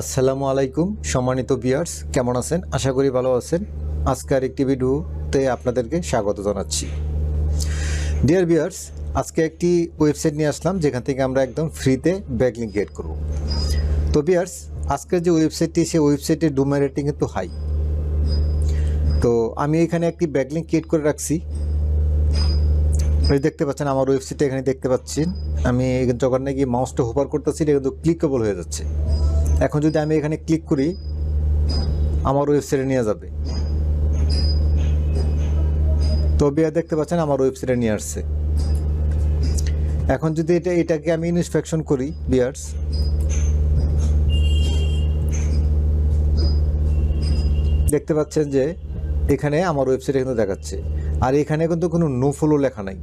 আসসালামু আলাইকুম, সম্মানিত বিয়ার্স কেমন আছেন? আশা করি ভালো আছেন। আজকের একটি ভিডিওতে আপনাদেরকে স্বাগত জানাচ্ছি। ডিয়ার বিয়ার্স আজকে একটি ওয়েবসাইট নিয়ে আসলাম, যেখান থেকে আমরা একদম ফ্রিতে ব্যাকলিং ক্রিয়েট করব। তো বিয়ার্স আজকের যে ওয়েবসাইটটি সেই ওয়েবসাইটের ডোমেন রেটিং কিন্তু হাই তো আমি এখানে একটি ব্যাকলিং ক্রিয়েট করে রাখছি। দেখতে পাচ্ছেন, আমার ওয়েবসাইটে এখানে দেখতে পাচ্ছেন। আমি যখন নাকি মাউসটা হোপার করতেছি, এটা কিন্তু ক্লিকেবল হয়ে যাচ্ছে। এখন যদি আমি এখানে ক্লিক করি, আমার ওয়েবসাইটে নিয়ে যাবে। তো বিয়া দেখতে পাচ্ছেন, আমার ওয়েবসাইটে নিয়ে আসছে। এখন যদি এটা, এটাকে আমি ইনস্পেকশন করি বিয়ার্স দেখতে পাচ্ছেন যে, এখানে আমার ওয়েবসাইটে কিন্তু দেখাচ্ছে। আর এখানে কিন্তু কোনো নো ফলো লেখা নাই।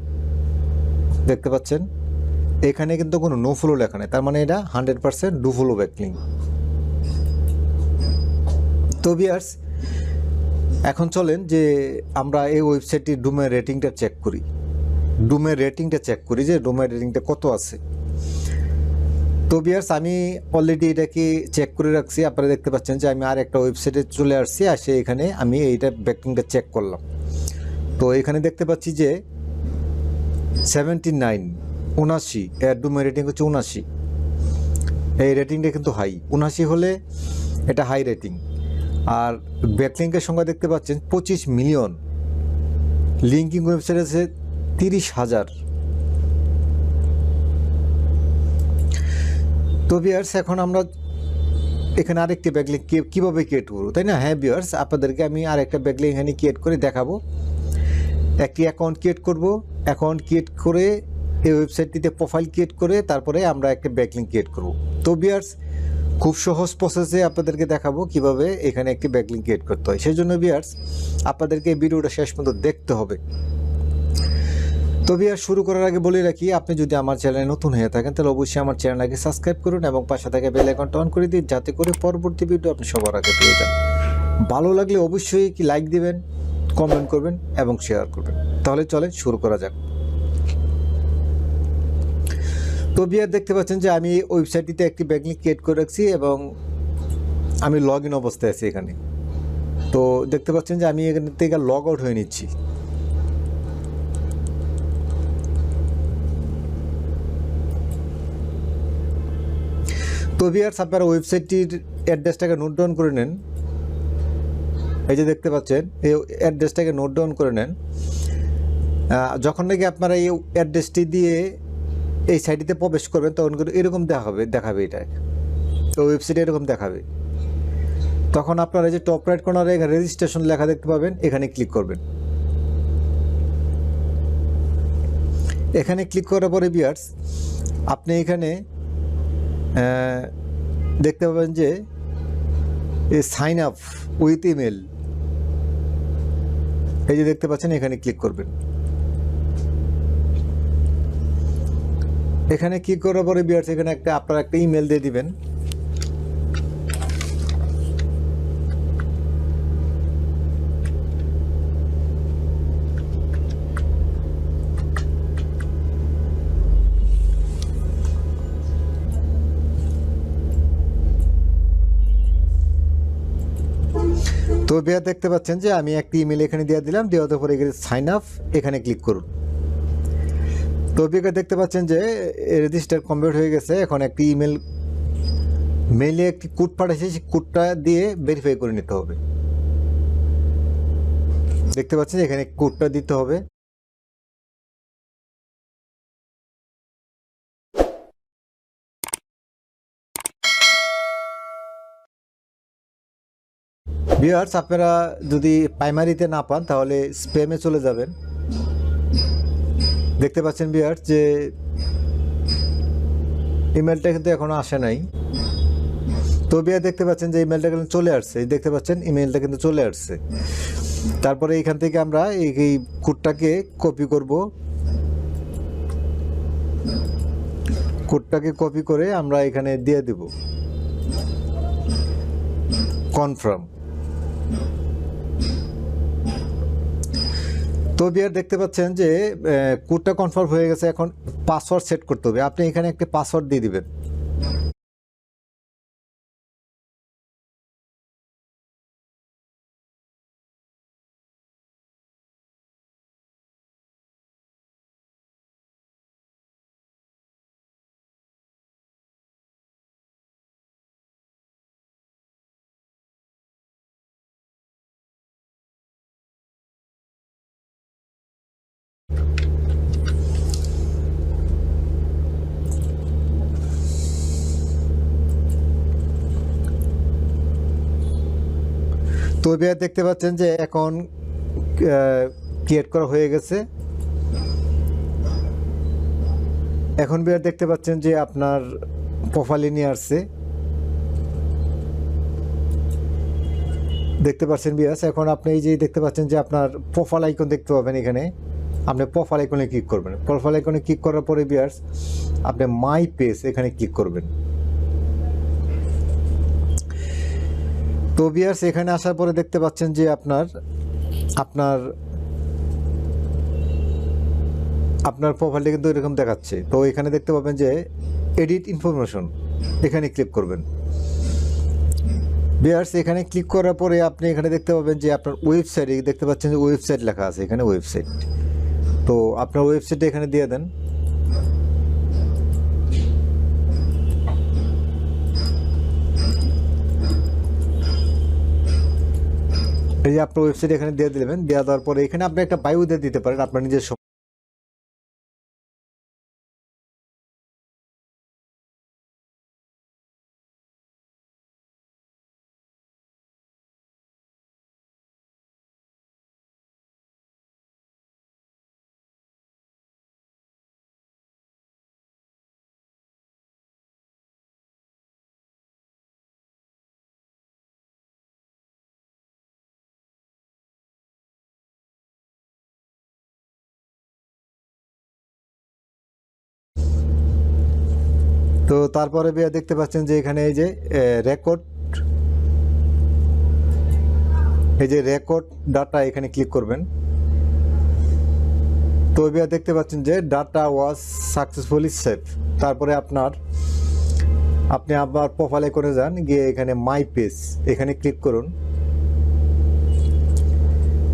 দেখতে পাচ্ছেন? এখানে কিন্তু কোনো নো ফলো লেখা নেই। তার মানে এটা hundred percent do follow backlink তো বিয়ার্স এখন চলেন যে আমরা এই ওয়েবসাইটটির ডুমের রেটিংটা চেক করি। ডুমের রেটিংটা চেক করি যে ডুমের রেটিংটা কত আছে। তো বিয়ার্স আমি অলরেডি এটাকে চেক করে রাখছি। আপনারা দেখতে পাচ্ছেন যে আমি আর একটা ওয়েবসাইটে চলে আসছি আর আসে এখানে আমি এইটা ব্যাকিংটা চেক করলাম। তো এখানে দেখতে পাচ্ছি যে সেভেন্টি নাইন উনাশি এর ডুমের রেটিং হচ্ছে উনাশি এই রেটিংটা কিন্তু হাই উনাশি হলে এটা হাই রেটিং আর ব্যাকলিঙ্কের সংখ্যা দেখতে পাচ্ছেন পঁচিশ মিলিয়ন। লিঙ্কিং ওয়েবসাইট আছে তিরিশ হাজার। তো বিয়ার্স এখন আমরা এখানে আরেকটি ব্যাকলিং কীভাবে ক্রিয়েট করব, তাই না? হ্যাঁ বিয়ার্স আপনাদেরকে আমি আরেকটা ব্যাকলিং এখানে ক্রিয়েট করে দেখাবো। একটি অ্যাকাউন্ট ক্রিয়েট করব। অ্যাকাউন্ট ক্রিয়েট করে এই ওয়েবসাইটটিতে প্রোফাইল ক্রিয়েট করে তারপরে আমরা একটা ব্যাকলিং ক্রিয়েট করব। তো বিয়ার্স খুব সহজ প্রসেসে আপনাদেরকে দেখাবো কীভাবে এখানে একটি ব্যাকলিং ক্রিয়েট করতে হয়। সেই জন্য বিয়ার্স আপনাদেরকে এই ভিডিওটা শেষ পর্যন্ত দেখতে হবে। তো বিয়ার শুরু করার আগে বলে রাখি, আপনি যদি আমার চ্যানেলে নতুন হয়ে থাকেন, তাহলে অবশ্যই আমার চ্যানেলটাকে সাবস্ক্রাইব করুন এবং পাশে থেকে বেল আইকনটা অন করে দিন, যাতে করে পরবর্তী ভিডিও আপনি সবার আগে পেয়ে যান। ভালো লাগলে অবশ্যই কি লাইক দিবেন কমেন্ট করবেন এবং শেয়ার করবেন। তাহলে চলে শুরু করা যাক। তো বিয়ার দেখতে পাচ্ছেন যে আমি ওয়েবসাইটটিতে একটি ব্যাকলিং ক্রিয়েট করে রাখছি এবং আমি লগ ইন অবস্থায় আছি এখানে। তো দেখতে পাচ্ছেন যে আমি এখান থেকে লগ আউট হয়ে নিচ্ছি। তো বিয়ার্স আপনারা ওয়েবসাইটটির অ্যাড্রেসটাকে নোট ডাউন করে নেন। এই যে দেখতে পাচ্ছেন, এই অ্যাড্রেসটাকে নোট ডাউন করে নেন। যখন নাকি আপনারা এই অ্যাড্রেসটি দিয়ে এই সাইটটিতে প্রবেশ করবেন তখন কিন্তু এরকম দেখাবে দেখাবে এটা তো ওয়েবসাইটে এরকম দেখাবে। তখন আপনারা এই যে টপ রাইট কর্নারে এখানে রেজিস্ট্রেশন লেখা দেখতে পাবেন, এখানে ক্লিক করবেন। এখানে ক্লিক করার পরে বিয়ার্স আপনি এখানে দেখতে পাবেন যে সাইন আপ উইথ ইমেল এই যে দেখতে পাচ্ছেন, এখানে ক্লিক করবেন। এখানে ক্লিক করার পরে বিয়ার্স এখানে একটা আপনারা একটা ইমেল দিয়ে দিবেন। তো বিয়ার দেখতে পাচ্ছেন যে আমি একটি ইমেল এখানে দিয়ে দিলাম দেওয়ার পরে এখানে সাইন আপ এখানে ক্লিক করুন। তো দেখতে পাচ্ছেন যে রেজিস্টার কমপ্লিট হয়ে গেছে। এখন একটি ইমেল মেইলে একটি কোড পাঠাচ্ছে সেই কোডটা দিয়ে ভেরিফাই করে নিতে হবে। দেখতে পাচ্ছেন এখানে কোডটা দিতে হবে। ভিউয়ার্স আপনারা যদি প্রাইমারিতে না পান, তাহলে স্প্যামে চলে যাবেন। দেখতে পাচ্ছেন ভিউয়ার্স যে ইমেলটা কিন্তু এখনও আসে নাই। তো বিয়ার দেখতে পাচ্ছেন যে ইমেলটা কিন্তু চলে আসছে। দেখতে পাচ্ছেন ইমেলটা কিন্তু চলে আসছে। তারপরে এইখান থেকে আমরা এই কোডটাকে কপি করব। কোডটাকে কপি করে আমরা এখানে দিয়ে দেব। কনফার্ম তো বিয়ার দেখতে পাচ্ছেন যে কোডটা কনফার্ম হয়ে গেছে, এখন পাসওয়ার্ড সেট করতে হবে। আপনি এখানে একটা পাসওয়ার্ড দিয়ে দিবেন। বিয়ার দেখতে পাচ্ছেন যে এখন ক্রিয়েট করা হয়ে গেছে। এখন বিয়ার দেখতে পাচ্ছেন যে আপনার প্রোফাইলে নিয়ে আসছে। দেখতে পাচ্ছেন বিয়াস, এখন আপনি এই যে দেখতে পাচ্ছেন যে আপনার প্রোফাইল আইকন দেখতে পাবেন এখানে। আপনি প্রোফাইল আইকনে ক্লিক করবেন। প্রোফাইল আইকনে ক্লিক করার পরে বিয়ার্স আপনি মাই পেজ এখানে ক্লিক করবেন। তো বিয়ার্স, এখানে আসার পরে দেখতে পাচ্ছেন যে আপনার আপনার আপনার প্রোফাইলটা কিন্তু এরকম দেখাচ্ছে। তো এখানে দেখতে পাবেন যে এডিট ইনফরমেশন এখানে ক্লিক করবেন। বিয়ার্স, এখানে ক্লিক করার পরে আপনি এখানে দেখতে পাবেন যে আপনার ওয়েবসাইটে দেখতে পাচ্ছেন যে ওয়েবসাইট লেখা আছে, এখানে ওয়েবসাইট তো আপনার ওয়েবসাইটে এখানে দিয়ে দেন। এই যে আপনার ওয়েবসাইট এখানে দিয়ে দিলেন দেওয়া দেওয়ার পরে এখানে আপনি একটা বায়ু দিয়ে দিতে পারেন, আপনার নিজের তো তারপরে দেখতে পাচ্ছেন যে এখানে এই যে রেকর্ড এই যে রেকর্ড ডাটা এখানে ক্লিক করবেন। তো বিয়া দেখতে পাচ্ছেন যে ডাটা ওয়াজ সাকসেসফুলি সেভ তারপরে আপনার, আপনি আবার প্রোফাইলে করে যান, গিয়ে এখানে মাই পেজ এখানে ক্লিক করুন।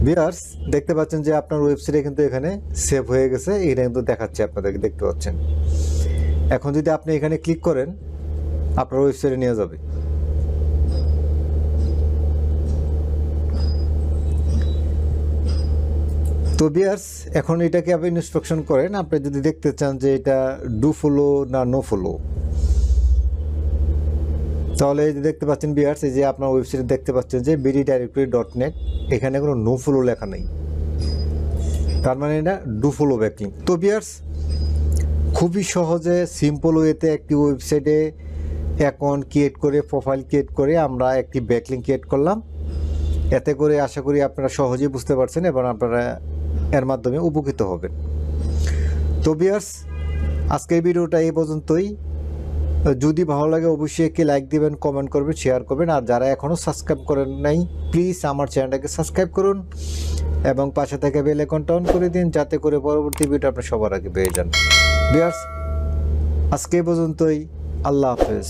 বিয়ার্স দেখতে পাচ্ছেন যে আপনার ওয়েবসাইটে কিন্তু এখানে সেভ হয়ে গেছে এটা কিন্তু দেখাচ্ছে আপনাদেরকে, দেখতে পাচ্ছেন। এখন যদি আপনি এখানে ক্লিক করেন, আপনার ওয়েবসাইটে নিয়ে যাবে। তো বিয়ার্স এখন এটাকে আপনি ইন্সপেকশন করেন, আপনি যদি দেখতে চান যে এটা ডু ফলো না নো ফলো তাহলে এই যে দেখতে পাচ্ছেন বিয়ার্স এই যে আপনার ওয়েবসাইটে দেখতে পাচ্ছেন যে বিডি ডাইরেক্টরি ডট নেট এখানে কোনো নো ফলো লেখা নেই। তার মানে এটা ডু ফলো ব্যাকলিং তো বিয়ার্স খুবই সহজে সিম্পল ওয়েতে একটি ওয়েবসাইটে অ্যাকাউন্ট ক্রিয়েট করে প্রোফাইল ক্রিয়েট করে আমরা একটি ব্যাকলিং ক্রিয়েট করলাম। এতে করে আশা করি আপনারা সহজেই বুঝতে পারছেন এবং আপনারা এর মাধ্যমে উপকৃত হবেন। তো বিয়ার্স আজকের ভিডিওটা এই পর্যন্তই। যদি ভালো লাগে অবশ্যই একটি লাইক দিবেন কমেন্ট করবেন শেয়ার করবেন। আর যারা এখনও সাবস্ক্রাইব করেন নাই প্লিজ আমার চ্যানেলটাকে সাবস্ক্রাইব করুন এবং পাশে থেকে বেল আইকনটা অন করে দিন, যাতে করে পরবর্তী ভিডিও আপনি সবার আগে পেয়ে যান। বিয়ার্স আজকে পর্যন্তই। আল্লাহ হাফেজ।